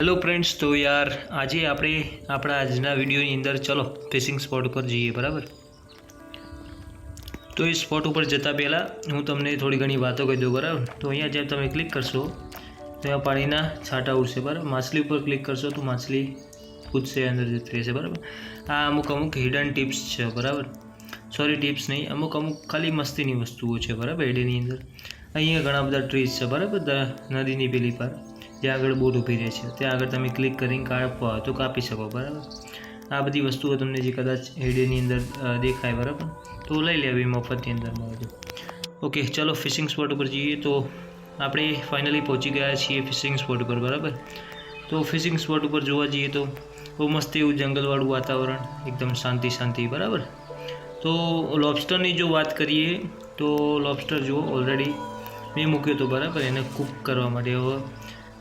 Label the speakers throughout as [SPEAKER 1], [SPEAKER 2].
[SPEAKER 1] Hello friends તો યાર આજે આપણે આપણા આજના વિડીયોની અંદર ચલો ફિશિંગ સ્પોટ ઉપર જઈએ, બરાબર? તો એ સ્પોટ ઉપર જતાં પહેલાં હું તમને થોડી ઘણી વાતો કહી દઉં, બરાબર? તો અહીંયા જેમ તમે ક્લિક કરશો, તો અહીંયા પાણીના છાંટા ઉડશે, બરાબર? માછલી ઉપર ક્લિક કરશો તો માછલી કૂદશે, અંદર જતી રહેશે, બરાબર? આ અમુક અમુક હિડન ટિપ્સ છે, બરાબર? સોરી ટિપ્સ નહીં, અમુક અમુક ખાલી મસ્તીની વસ્તુઓ છે, બરાબર? એડીની અંદર. અહીંયા ઘણા બધા ટ્રીઝ છે, બરાબર? નદીની પેલી પર. જ્યાં આગળ બોટ ઊભી રહે છે. ત્યાં આગળ તમે ક્લિક કરીને હોય તો કાપી શકો, બરાબર? આ બધી વસ્તુઓ તમને જે કદાચ હેડેની અંદર દેખાય, બરાબર? તો લઈ લેવી મફતની અંદર મળજો ઓકે ચલો ફિશિંગ સ્પોટ ઉપર જઈએ તો આપણે ફાઇનલી પહોંચી ગયા છીએ ફિશિંગ સ્પોટ ઉપર, બરાબર? તો ફિશિંગ સ્પોટ ઉપર જોવા જઈએ તો બહુ મસ્ત એવું જંગલવાળું વાતાવરણ, એકદમ શાંતિ શાંતિ, બરાબર? તો લોબસ્ટરની જો વાત કરીએ તો લોબસ્ટર જુઓ ઓલરેડી મેં મૂક્યો હતો, બરાબર? એને કૂક કરવા માટે. હવે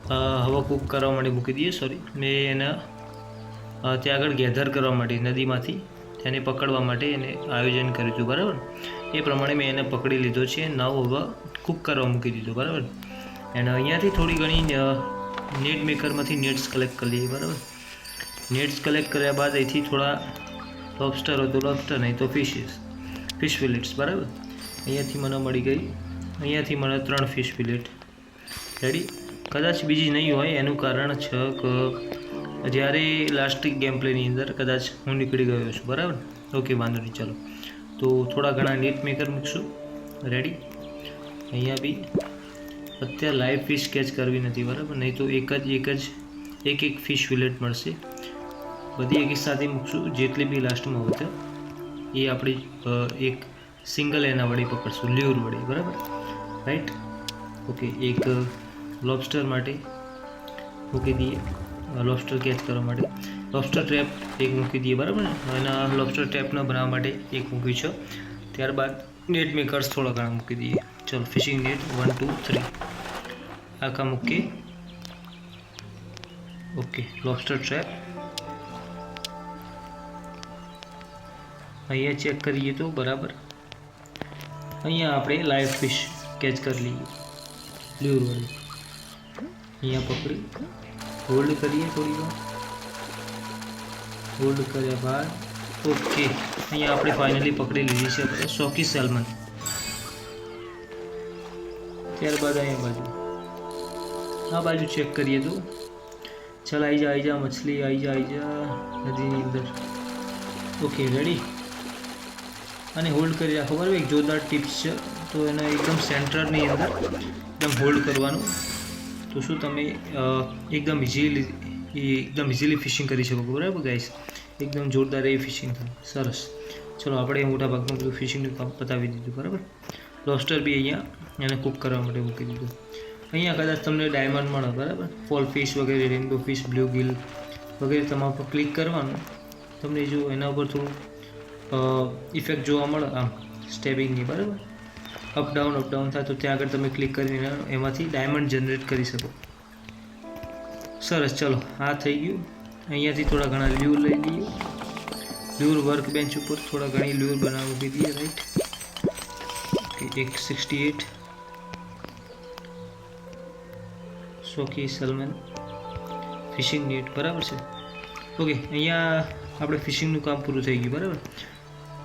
[SPEAKER 1] હવે કૂક કરવા માટે મૂકી દઈએ સોરી મેં એને ત્યાં આગળ ગેધર કરવા માટે, નદીમાંથી તેને પકડવા માટે એને આયોજન કર્યું હતું, બરાબર? એ પ્રમાણે મેં એને પકડી લીધો છે, નવ હવા કૂક કરવા મૂકી દીધો, બરાબર? અને અહીંયાથી થોડી ઘણી નેટ મેકરમાંથી નેટ્સ કલેક્ટ કરી લઈએ, બરાબર? નેટ્સ કલેક્ટ કર્યા બાદ અહીંથી થોડા લોબસ્ટર હતું લોબસ્ટર નહીં તો ફિશિસ ફિશ ફિલેટ્સ બરાબર? અહીંયાથી મને મળી ગઈ. અહીંયાથી મને ત્રણ ફિશ ફિલેટ રેડી કદાચ બીજી નહીં હોય, એનું કારણ છે કે જ્યારે લાસ્ટ ગેમ પ્લેની અંદર કદાચ હું નીકળી ગયો છું, બરાબર? ઓકે વાંધો નહીં, ચાલો. તો થોડા ઘણા નેટ મેકર મૂકશું. રેડી અહીંયા બી. અત્યારે લાઈવ ફિશ કેચ કરવી નથી, બરાબર? નહીં તો એક જ એક જ, એક એક ફિશ વિલેટ મળશે. બધી એક સાથે મૂકશું, જેટલી બી લાસ્ટમાં હોય એ આપણી એક સિંગલ એના વડે પકડશું, લ્યુર વડે, બરાબર? રાઈટ ઓકે એક લોબસ્ટર માટે મૂકી દઈએ. લોબસ્ટર કેચ કરવા માટે. લોબસ્ટર ટ્રેપ એક મૂકી દઈએ, બરાબર ને? એના લોબસ્ટર ટ્રેપને બનાવવા માટે એક મૂકી છે. ત્યારબાદ નેટ મેકર્સ થોડા ઘણા મૂકી દઈએ. ચલો fishing net one two three આખા મૂકીએ. ઓકે લોબસ્ટર ટ્રેપ અહીંયા ચેક કરીએ તો બરાબર. અહીંયા આપણે લાઈવ ફિશ કેચ કરી લઈએ. લ્યુર વડે અહીંયા પકડી. હોલ્ડ કરીએ થોડી વાર. હોલ્ડ કર્યા બાદ ઓકે અહીંયા આપણે ફાઇનલી પકડી લીધી છે સોકી સેલ્મન ત્યારબાદ અહીંયા બાજુ. આ બાજુ ચેક કરીએ તો. ચાલ આવી જા આવી જા, મછલી આવી જા આવી જા, નદીની અંદર. ઓકે રેડી અને હોલ્ડ કરી રાખો બરાબર એક જોરદાર ટિપ્સ છે. તો એને એકદમ સેન્ટરની અંદર એકદમ હોલ્ડ કરવાનું. તો શું તમે એકદમ ઇઝીલી એકદમ ઇઝીલી ફિશિંગ કરી શકો, બરાબર ગાઈસ એકદમ જોરદાર એ ફિશિંગ થાય. સરસ. ચલો, આપણે મોટા ભાગનું બધું ફિશિંગનું પતાવી દીધું, બરાબર? લોસ્ટર બી અહીંયા એને કૂક કરવા માટે મૂકી દીધું. અહીંયા કદાચ તમને ડાયમંડ મળે, બરાબર? ફોલ ફિશ વગેરે રેનબો ફિશ બ્લુ ગિલ વગેરે તમારા પર ક્લિક કરવાનું, તમને જો એના ઉપર થોડું ઇફેક્ટ જોવા મળે, આમ સ્ટેબિંગની બરાબર? અપ ડાઉન, અપ થાય તો ત્યાં આગળ તમે ક્લિક કરીને એમાંથી ડાયમંડ જનરેટ કરી શકો. સરસ, ચલો, આ થઈ ગયું. અહીંયાથી થોડા ઘણા લ્યુર લઈ લઈએ. લ્યુર વર્ક બેન્ચ ઉપર થોડા ઘણી લ્યુર બનાવી મૂકી દઈએ રાઈટ ઓકે, એક sixty eight sockeye salmon fishing net બરાબર છે? ઓકે, અહીંયા આપણે ફિશિંગનું કામ પૂરું થઈ ગયું, બરાબર?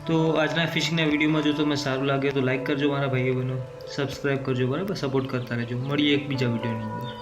[SPEAKER 1] તો આજના ફિશિંગના વિડીયોમાં જો તમને સારું લાગે તો લાઈક કરજો મારા ભાઈઓ બહેનો. સબસ્ક્રાઈબ કરજો, બરાબર? સપોર્ટ કરતા રહેજો. મળીએ એક બીજા વિડીયોની અંદર.